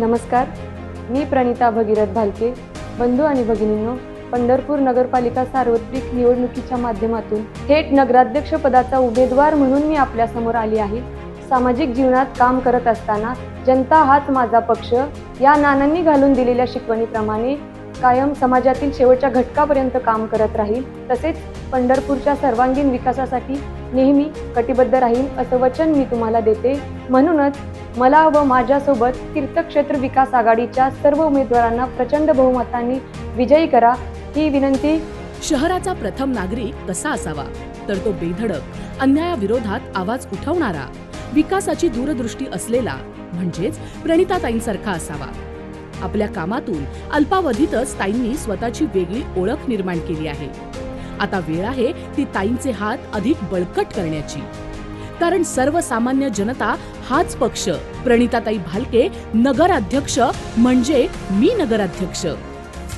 नमस्कार. मी प्रणिता भगीरथ भालके बंधू आणि भगिनींनो पंढरपूर नगरपालिका सार्वत्रिक निवडणुकीच्या माध्यमातून थेट नगराध्यक्ष पदाचा उमेदवार म्हणून मी आपल्यासमोर आली आहे. सामाजिक जीवनात काम करत असताना जनता हाच माझा पक्ष. या नानांनी घालून दिलेल्या शिकवणीप्रमाणे कायम समाजातील शेवटच्या घटकापर्यंत काम करत राहील. तसेच पंढरपूरच्या सर्वांगीण विकासासाठी नेहमी कटिबद्ध राहील असं वचन मी तुम्हाला देते. म्हणूनच मला व माझ्यासोबत तीर्थक्षेत्र विकास आघाडीच्या सर्व उमेदवारांना प्रचंड बहुमतांनी विजयी करा ही विनंती. शहराचा प्रथम नागरिक कसा असावा तर तो बेधडक अन्यायाविरोधात आवाज उठवणारा विकासाची दूरदृष्टी असलेला म्हणजेच प्रणिताताईंसारखा असावा. आपल्या कामातून अल्पावधीतच ताईंनी स्वतःची वेगळी ओळख निर्माण केली आहे. आता वेळ आहे ती ताईंचे हात अधिक बळकट करण्याची. कारण सर्वसामान्य जनता हाच पक्ष. प्रणिताताई भालके नगराध्यक्ष म्हणजे मी नगराध्यक्ष.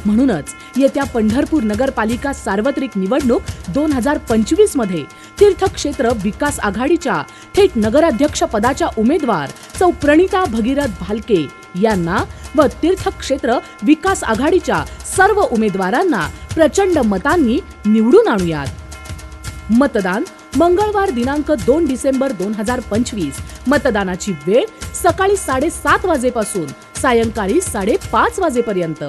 म्हणूनच येत्या पंढरपूर नगरपालिका सार्वत्रिक निवडणूक दोन हजार पंचवीसमध्ये तीर्थक्षेत्र विकास आघाडीच्या थेट नगराध्यक्ष पदाच्या उमेदवार सौ प्रणिता भगीरथ भालके यांना व तीर्थक्षेत्र विकास आघाडीच्या सर्व उमेदवारांना प्रचंड मतांनी निवडून आणूयात. मतदान मंगळवार दिनांक दोन डिसेंबर दोन हजार पंचवीस. मतदानाची वेळ सकाळी साडेसात वाजेपासून सायंकाळी साडेपाच वाजेपर्यंत.